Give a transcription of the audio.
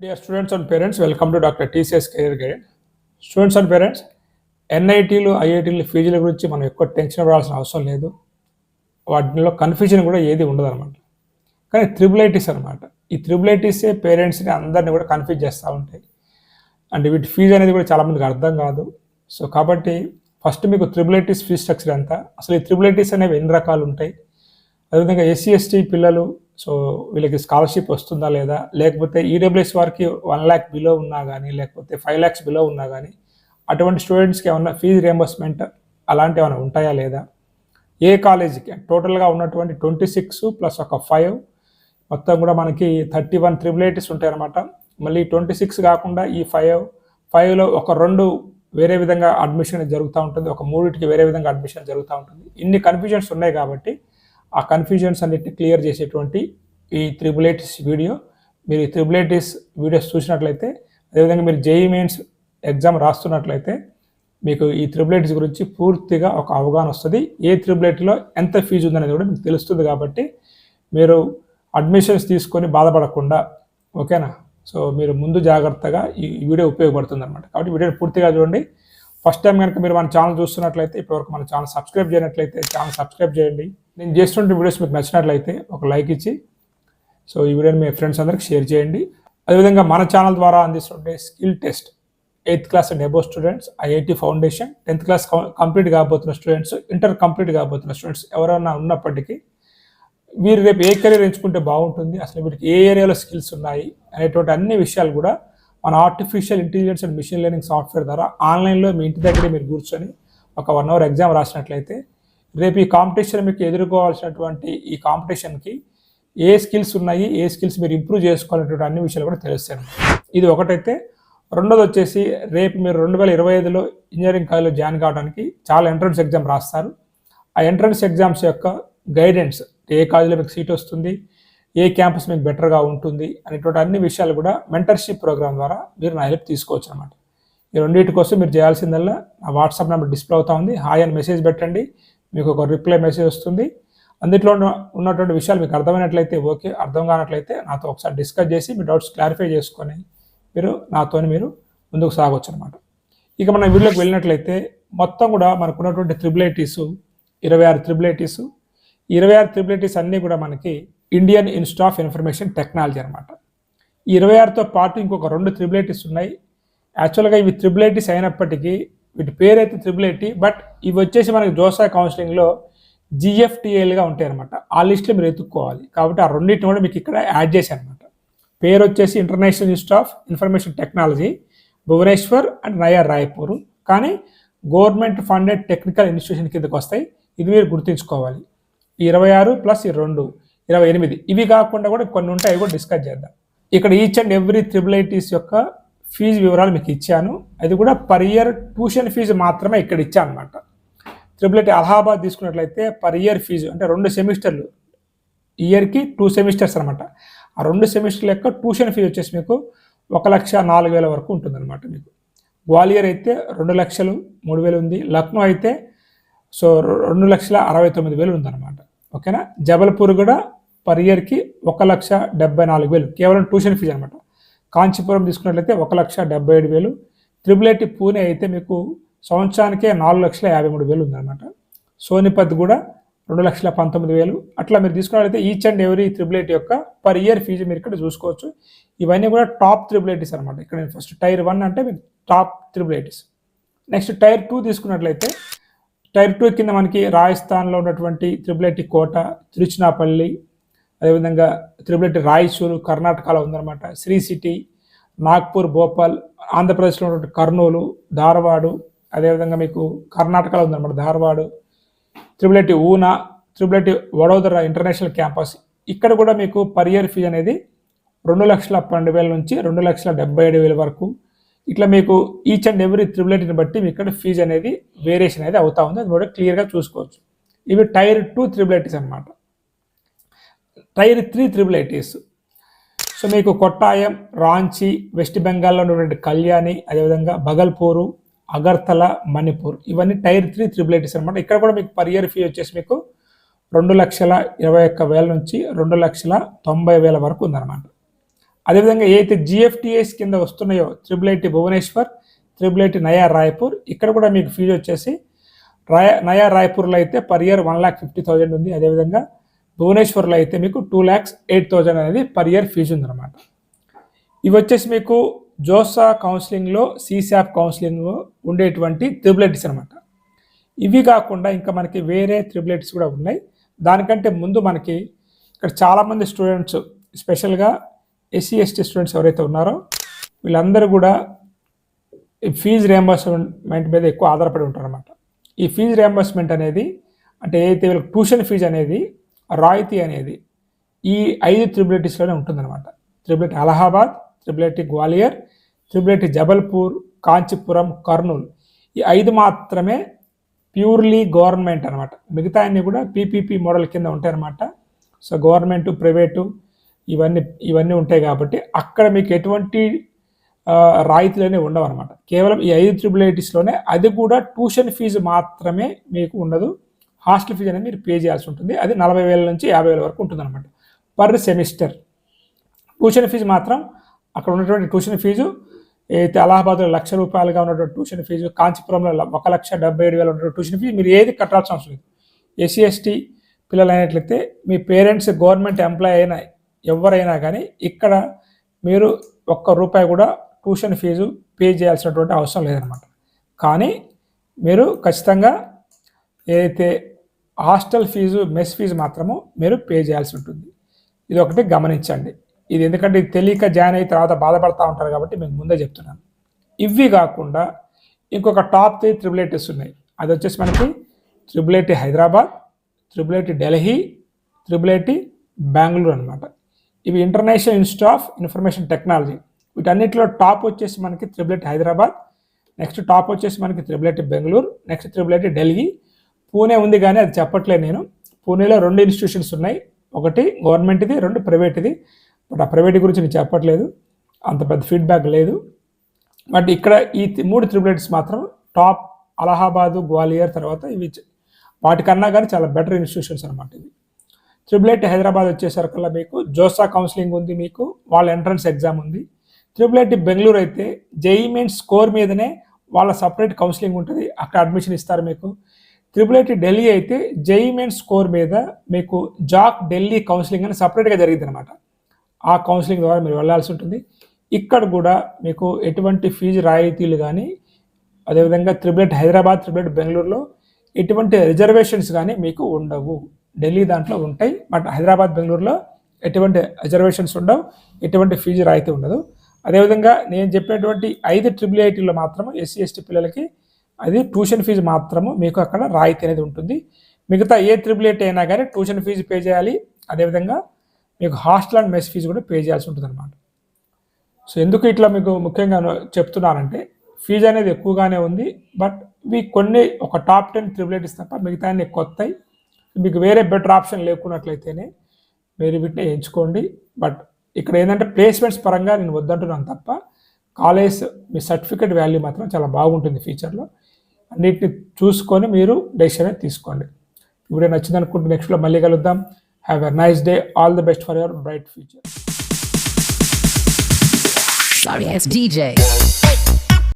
Dear students and parents welcome to doctor TCS career guide students and parents ఎన్ఐటీలు ఐఐటీలు ఫీజుల గురించి మనం ఎక్కువ టెన్షన్ పడాల్సిన అవసరం లేదు. వాటిలో కన్ఫ్యూజన్ కూడా ఏది ఉండదు అనమాట కానీ త్రిబులైటిస్ అనమాట ఈ త్రిబులైటిసే పేరెంట్స్ని అందరినీ కూడా కన్ఫ్యూజ్ చేస్తూ ఉంటాయి. అండ్ వీటి ఫీజు అనేది కూడా చాలామందికి అర్థం కాదు. సో కాబట్టి ఫస్ట్ మీకు త్రిబులైటిస్ ఫీజ్ స్ట్రక్చర్ ఎంత అసలు ఈ త్రిబులైటిస్ అనేవి ఎన్ని రకాలు ఉంటాయి? అదేవిధంగా ఎస్సీ ఎస్టీ పిల్లలు సో వీళ్ళకి స్కాలర్షిప్ వస్తుందా లేదా? లేకపోతే ఈడబ్ల్యూఎస్ వారికి వన్ ల్యాక్ బిలో ఉన్నా కానీ లేకపోతే ఫైవ్ ల్యాక్స్ బిలో ఉన్నా కానీ అటువంటి స్టూడెంట్స్కి ఏమన్నా ఫీజు రియంబర్స్మెంట్ అలాంటివి ఏమైనా ఉంటాయా లేదా? ఏ కాలేజీకి? టోటల్గా ఉన్నటువంటి ట్వంటీ సిక్స్ ప్లస్ ఒక ఫైవ్ మొత్తం కూడా మనకి థర్టీ వన్ త్రిబుల్ ఎయిటీస్ ఉంటాయి అనమాట మళ్ళీ ట్వంటీ సిక్స్ కాకుండా ఈ ఫైవ్ ఫైవ్లో ఒక రెండు వేరే విధంగా అడ్మిషన్ జరుగుతూ ఉంటుంది. ఒక మూడింటికి వేరే విధంగా అడ్మిషన్ జరుగుతూ ఉంటుంది. ఇన్ని కన్ఫ్యూజన్స్ ఉన్నాయి కాబట్టి ఆ కన్ఫ్యూజన్స్ అన్నిటిని క్లియర్ చేసేటువంటి ఈ త్రిబులేటిస్ వీడియో మీరు ఈ త్రిబులేటిస్ వీడియోస్ చూసినట్లయితే అదేవిధంగా మీరు జేఈ మెయిన్స్ ఎగ్జామ్ రాస్తున్నట్లయితే మీకు ఈ త్రిబులైటిస్ గురించి పూర్తిగా ఒక అవగాహన వస్తుంది. ఏ త్రిబులైట్లో ఎంత ఫీజు ఉందనేది కూడా మీకు తెలుస్తుంది కాబట్టి మీరు అడ్మిషన్స్ తీసుకొని బాధపడకుండా ఓకేనా సో మీరు ముందు జాగ్రత్తగా ఈ వీడియో ఉపయోగపడుతుంది అనమాట కాబట్టి వీడియోని పూర్తిగా చూడండి. ఫస్ట్ టైం కనుక మీరు మన ఛానల్ చూస్తున్నట్లయితే ఇప్పటివరకు మన ఛానల్ సబ్స్క్రైబ్ చేయనట్లయితే ఛానల్ సబ్స్క్రైబ్ చేయండి. నేను చేస్తున్న వీడియోస్ మీకు నచ్చినట్లయితే ఒక లైక్ ఇచ్చి సో ఈ వీడియోని మీ ఫ్రెండ్స్ అందరికి షేర్ చేయండి. అదేవిధంగా మన ఛానల్ ద్వారా అందిస్తుంటే skill test. Eighth class and above students IIT foundation. Tenth class complete కాబోతున్న స్టూడెంట్స్ ఇంటర్ కంప్లీట్ కాబోతున్న స్టూడెంట్స్ ఎవరైనా ఉన్నప్పటికీ వీరు రేపు ఏ కెరీర్ ఎంచుకుంటే బాగుంటుంది అసలు వీరికి ఏ ఏరియాలో స్కిల్స్ ఉన్నాయి అనేటువంటి అన్ని విషయాలు కూడా మన artificial intelligence and machine learning software ద్వారా ఆన్లైన్లో మీ ఇంటి దగ్గరే మీరు కూర్చొని ఒక వన్ అవర్ ఎగ్జామ్ రాసినట్లయితే రేపు ఈ కాంపిటీషన్ మీకు ఎదుర్కోవాల్సినటువంటి ఈ కాంపిటీషన్కి ఏ స్కిల్స్ ఉన్నాయి ఏ స్కిల్స్ మీరు ఇంప్రూవ్ చేసుకోవాలనేటువంటి అన్ని విషయాలు కూడా తెలుస్తాయి ఇది ఒకటైతే. రెండోది వచ్చేసి రేపు మీరు రెండు వేల ఇరవై ఐదులో ఇంజనీరింగ్ కాలేజ్లో జాయిన్ కావడానికి చాలా ఎంట్రన్స్ ఎగ్జామ్ రాస్తారు. ఆ ఎంట్రన్స్ ఎగ్జామ్స్ యొక్క గైడెన్స్ ఏ కాలేజీలో మీకు సీట్ వస్తుంది ఏ క్యాంపస్ మీకు బెటర్గా ఉంటుంది అనేటువంటి అన్ని విషయాలు కూడా మెంటర్షిప్ ప్రోగ్రామ్ ద్వారా మీరు నా హెల్ప్ తీసుకోవచ్చు అనమాట ఈ రెండింటి కోసం మీరు చేయాల్సిందల్లా నా వాట్సాప్ నెంబర్ డిస్ప్లే అవుతా ఉంది. హాయ్ అని మెసేజ్ పెట్టండి. మీకు ఒక రిప్లై మెసేజ్ వస్తుంది. అందులో ఉన్న- ఉన్నటువంటి విషయాలు మీకు అర్థమైనట్లయితే ఓకే. అర్థం కానట్లయితే నాతో ఒకసారి డిస్కస్ చేసి మీ డౌట్స్ క్లారిఫై చేసుకొని మీరు నాతోని మీరు ముందుకు సాగొచ్చు అనమాట ఇక మనం వీడియోకి వెళ్ళినట్లయితే మొత్తం కూడా మనకు ఉన్నటువంటి త్రిబులైటీస్ ఇరవై ఆరు త్రిబులైటీసు ఇరవై ఆరు త్రిబులైటీస్ అన్నీ కూడా మనకి Indian Institute of Information Technology అనమాట ఈ ఇరవై ఆరుతో పాటు ఇంకొక రెండు త్రిబులేటీస్ ఉన్నాయి. యాక్చువల్గా ఇవి త్రిబులేటీస్ అయినప్పటికీ వీటి పేరైతే త్రిబులేటీ బట్ ఇవి వచ్చేసి మనకి జోసా కౌన్సిలింగ్లో జిఎఫ్టిఏలుగా ఉంటాయి అనమాట ఆ లిస్ట్లో మీరు ఎత్తుక్కోవాలి. కాబట్టి ఆ రెండింటిని కూడా మీకు ఇక్కడ యాడ్ చేశాను అనమాట పేరు వచ్చేసి International Institute of Information Technology Bhubaneswar and Naya Raipur. కానీ గవర్నమెంట్ ఫండెడ్ టెక్నికల్ ఇన్స్టిట్యూషన్ కిందకు వస్తాయి. ఇది మీరు గుర్తుంచుకోవాలి. ఇరవై ఆరు ప్లస్ ఈ రెండు ఇరవై ఎనిమిది. ఇవి కాకుండా కూడా కొన్ని ఉంటాయి అవి కూడా డిస్కస్ చేద్దాం. ఇక్కడ each and every triple ITs యొక్క ఫీజు వివరాలు మీకు ఇచ్చాను. అది కూడా పర్ ఇయర్ ట్యూషన్ ఫీజు మాత్రమే ఇక్కడ ఇచ్చాను అనమాట త్రిబుల్ ఐటీ అలహాబాద్ తీసుకున్నట్లయితే పర్ ఇయర్ ఫీజు అంటే రెండు సెమిస్టర్లు ఇయర్కి టూ సెమిస్టర్స్ అనమాట ఆ రెండు సెమిస్టర్ల యొక్క ట్యూషన్ ఫీజు వచ్చేసి మీకు ఒక లక్ష నాలుగు వేల వరకు ఉంటుందన్నమాట మీకు. గ్వాలియర్ అయితే రెండు లక్షలు మూడు వేలు ఉంది. లక్నో అయితే సో రెండు లక్షల అరవై తొమ్మిది వేలు ఉందన్నమాట. ఓకేనా? జబల్పూర్ కూడా పర్ ఇయర్కి ఒక లక్ష డెబ్బై నాలుగు వేలు కేవలం ట్యూషన్ ఫీజు అనమాట కాంచీపురం తీసుకున్నట్లయితే ఒక లక్ష డెబ్బై ఏడు వేలు త్రిబుల్ ఐటీ పూణే అయితే మీకు సంవత్సరానికే నాలుగు లక్షల యాభై మూడు వేలు ఉందన్నమాట. సోనిపత్ కూడా రెండు లక్షల పంతొమ్మిది వేలు. అట్లా మీరు తీసుకున్నట్లయితే each and every triple IT యొక్క పర్ ఇయర్ ఫీజు మీరు ఇక్కడ చూసుకోవచ్చు. ఇవన్నీ కూడా టాప్ త్రిబుల్ ఐటీస్ అనమాట ఇక్కడ ఫస్ట్ టైర్ వన్ అంటే మీకు top triple ITs next tier two తీసుకున్నట్లయితే టైర్ టూ కింద మనకి రాజస్థాన్లో ఉన్నటువంటి త్రిబుల్ ఐటీ కోట తిరుచినాపల్లి అదేవిధంగా త్రిబుల్ రాయచూరు కర్ణాటకలో ఉందన్నమాట. శ్రీ సిటీ నాగ్పూర్ భోపాల్ ఆంధ్రప్రదేశ్లో ఉన్నటువంటి కర్నూలు ధారవాడు అదేవిధంగా మీకు కర్ణాటకలో ఉందన్నమాట Dharwad triple IT Una triple IT Vadodara international campus. ఇక్కడ కూడా మీకు పర్ ఇయర్ ఫీజు అనేది రెండు లక్షల పన్నెండు వేల నుంచి రెండు లక్షల డెబ్బై ఏడు వేల వరకు. ఇట్లా మీకు ఈచ్ అండ్ ఎవ్రీ త్రిబుల్ ఐటీని బట్టి మీకు ఇక్కడ ఫీజు అనేది వేరియేషన్ అనేది అవుతా ఉంది. అది కూడా క్లియర్గా చూసుకోవచ్చు. ఇవి టైర్ టూ త్రిబుల్ ఐటీస్ అనమాట tier three triple ITs so మీకు కొట్టాయం రాంచీ వెస్ట్ బెంగాల్లో ఉన్నటువంటి కళ్యాణి అదేవిధంగా భగల్పూరు అగర్తల మణిపూర్ ఇవన్నీ టైర్ త్రీ త్రిబుల్ ఐటీస్ అనమాట ఇక్కడ కూడా మీకు పర్ ఇయర్ ఫీ వచ్చేసి మీకు రెండు లక్షల ఇరవై ఒక్క వేల నుంచి రెండు లక్షల తొంభై వేల వరకు ఉందన్నమాట. అదేవిధంగా ఏదైతే జిఎఫ్టిఎస్ కింద వస్తున్నాయో triple IT Bhubaneswar triple IT Naya Raipur ఇక్కడ కూడా మీకు ఫీజు వచ్చేసి రాయ నయా రాయ్పూర్లో అయితే per year one lakh fifty thousand ఉంది. అదేవిధంగా భువనేశ్వర్లో అయితే మీకు టూ ల్యాక్స్ ఎయిట్ థౌజండ్ అనేది పర్ ఇయర్ ఫీజు ఉందన్నమాట. ఇవి వచ్చేసి మీకు జోసా కౌన్సిలింగ్లో సీసాప్ కౌన్సిలింగ్ ఉండేటువంటి త్రిబులెట్స్ అనమాట ఇవి కాకుండా ఇంకా మనకి వేరే త్రిబులెట్స్ కూడా ఉన్నాయి. దానికంటే ముందు మనకి ఇక్కడ చాలామంది స్టూడెంట్స్ స్పెషల్గా ఎస్సీ ఎస్టీ స్టూడెంట్స్ ఎవరైతే ఉన్నారో వీళ్ళందరూ కూడా ఈ ఫీజు రియంబర్స్మెంట్ మీద ఎక్కువ ఆధారపడి ఉంటారన్నమాట. ఈ ఫీజు రియంబర్స్మెంట్ అనేది అంటే ఏదైతే వీళ్ళకి ట్యూషన్ ఫీజు అనేది రాయితీ అనేది ఈ ఐదు త్రిబులిటీస్లోనే ఉంటుందన్నమాట. త్రిబులిటీ అలహాబాద్ త్రిబులిటీ గ్వాలియర్ త్రిబులిటీ జబల్పూర్ కాంచీపురం కర్నూలు ఈ ఐదు మాత్రమే ప్యూర్లీ గవర్నమెంట్ అనమాట మిగతా అన్ని కూడా పీపీపీ మోడల్ కింద ఉంటాయన్నమాట. సో గవర్నమెంట్ ప్రైవేటు ఇవన్నీ ఇవన్నీ ఉంటాయి కాబట్టి అక్కడ మీకు ఎటువంటి రాయితీలనే ఉండవు అనమాట కేవలం ఈ ఐదు ట్రిపుల్ ఐటీస్లోనే అది కూడా ట్యూషన్ ఫీజు మాత్రమే మీకు ఉండదు. హాస్టల్ ఫీజు అనేది మీరు పే చేయాల్సి ఉంటుంది. అది నలభై వేల నుంచి యాభై వేల వరకు ఉంటుంది అనమాట పర్ సెమిస్టర్ ట్యూషన్ ఫీజు మాత్రం అక్కడ ఉన్నటువంటి ట్యూషన్ ఫీజు అయితే అలహాబాద్లో లక్ష రూపాయలుగా ఉన్నటువంటి ట్యూషన్ ఫీజు కాంచీపురంలో ఒక లక్ష డెబ్బై ఏడు వేలు ఉన్నటువంటి ట్యూషన్ ఫీజు మీరు ఏది కట్టాల్సిన అవసరం లేదు. ఎస్సీ ఎస్టీ పిల్లలు అయినట్లయితే మీ పేరెంట్స్ గవర్నమెంట్ ఎంప్లాయ్ అయినా ఎవరైనా కానీ ఇక్కడ మీరు ఒక్క రూపాయి కూడా ట్యూషన్ ఫీజు పే చేయాల్సినటువంటి అవసరం లేదనమాట కానీ మీరు ఖచ్చితంగా ఏదైతే హాస్టల్ ఫీజు మెస్ ఫీజు మాత్రము మీరు పే చేయాల్సి ఉంటుంది. ఇది ఒకటి గమనించండి. ఇది ఎందుకంటే ఇది తెలియక జాయిన్ అయిన తర్వాత బాధపడతా ఉంటారు కాబట్టి మీకు ముందే చెప్తున్నాను. ఇవి కాకుండా ఇంకొక టాప్ త్రీ త్రిబుల్ ఎయిటీస్ ఉన్నాయి. అది వచ్చేసి మనకి triple IT Hyderabad triple IT Delhi triple IT Bengaluru అనమాట ఇవి International Institute of Information Technology. వీటన్నిటిలో టాప్ వచ్చేసి మనకి triple IT Hyderabad next top వచ్చేసి మనకి triple IT Bengaluru next triple IT Delhi Pune ఉంది కానీ అది చెప్పట్లేదు నేను. పూణేలో రెండు ఇన్స్టిట్యూషన్స్ ఉన్నాయి. ఒకటి గవర్నమెంట్ది రెండు ప్రైవేట్ది బట్ ఆ ప్రైవేట్ గురించి నేను చెప్పట్లేదు. అంత పెద్ద ఫీడ్బ్యాక్ లేదు. బట్ ఇక్కడ ఈ మూడు త్రిబులెట్స్ మాత్రం టాప్ అలహాబాదు గ్వాలియర్ తర్వాత ఇవి వాటికన్నా కానీ చాలా బెటర్ ఇన్స్టిట్యూషన్స్ అనమాట ఇవి. త్రిబుల్ హైదరాబాద్ వచ్చేసరికల్లా మీకు జోసా కౌన్సిలింగ్ ఉంది మీకు. వాళ్ళ ఎంట్రన్స్ ఎగ్జామ్ ఉంది. త్రిబుల్ బెంగళూరు అయితే జేఈ మెయిన్ స్కోర్ మీదనే వాళ్ళ సపరేట్ కౌన్సిలింగ్ ఉంటుంది. అక్కడ అడ్మిషన్ ఇస్తారు మీకు. త్రిపుల్ ఐటీ ఢిల్లీ అయితే జైమెన్ స్కోర్ మీద మీకు జాక్ ఢిల్లీ కౌన్సిలింగ్ అని సపరేట్గా జరిగింది అనమాట ఆ కౌన్సిలింగ్ ద్వారా మీరు వెళ్ళాల్సి ఉంటుంది. ఇక్కడ కూడా మీకు ఎటువంటి ఫీజు రాయితీలు కానీ అదేవిధంగా త్రిబులెట్ హైదరాబాద్ త్రిబులెట్ బెంగళూరులో ఎటువంటి రిజర్వేషన్స్ కానీ మీకు ఉండవు. ఢిల్లీ దాంట్లో ఉంటాయి. బట్ హైదరాబాద్ బెంగళూరులో ఎటువంటి రిజర్వేషన్స్ ఉండవు. ఎటువంటి ఫీజు రాయితీ ఉండదు. అదేవిధంగా నేను చెప్పినటువంటి ఐదు ట్రిపుల్ ఐటీలో మాత్రం ఎస్సీ ఎస్టీ పిల్లలకి అది ట్యూషన్ ఫీజు మాత్రము మీకు అక్కడ రాయితీ అనేది ఉంటుంది. మిగతా ఏ ట్రిపుల్ ఎయిట్ అయినా కానీ ట్యూషన్ ఫీజు పే చేయాలి. అదేవిధంగా మీకు హాస్టల్ అండ్ మెస్ ఫీజు కూడా పే చేయాల్సి ఉంటుంది అనమాట సో ఎందుకు ఇట్లా మీకు ముఖ్యంగా చెప్తున్నానంటే ఫీజు అనేది ఎక్కువగానే ఉంది. బట్ మీకు కొన్ని ఒక టాప్ టెన్ ట్రిబులేటీస్ తప్ప మిగతా అన్ని కొత్తవి మీకు వేరే బెటర్ ఆప్షన్ లేకున్నట్లయితేనే మీరు వీటిని ఎంచుకోండి. బట్ ఇక్కడ ఏంటంటే ప్లేస్మెంట్స్ పరంగా నేను వద్దంటున్నాను తప్ప కాలేజ్ మీ సర్టిఫికేట్ వాల్యూ మాత్రం చాలా బాగుంటుంది ఫ్యూచర్లో అన్నిటిని చూసుకొని మీరు డెసిషన్ తీసుకోండి. ఇప్పుడు నచ్చింది అనుకుంటే నెక్స్ట్లో మళ్ళీ కలుద్దాం. Have a nice day all the best for your bright future Sorry, it's DJ.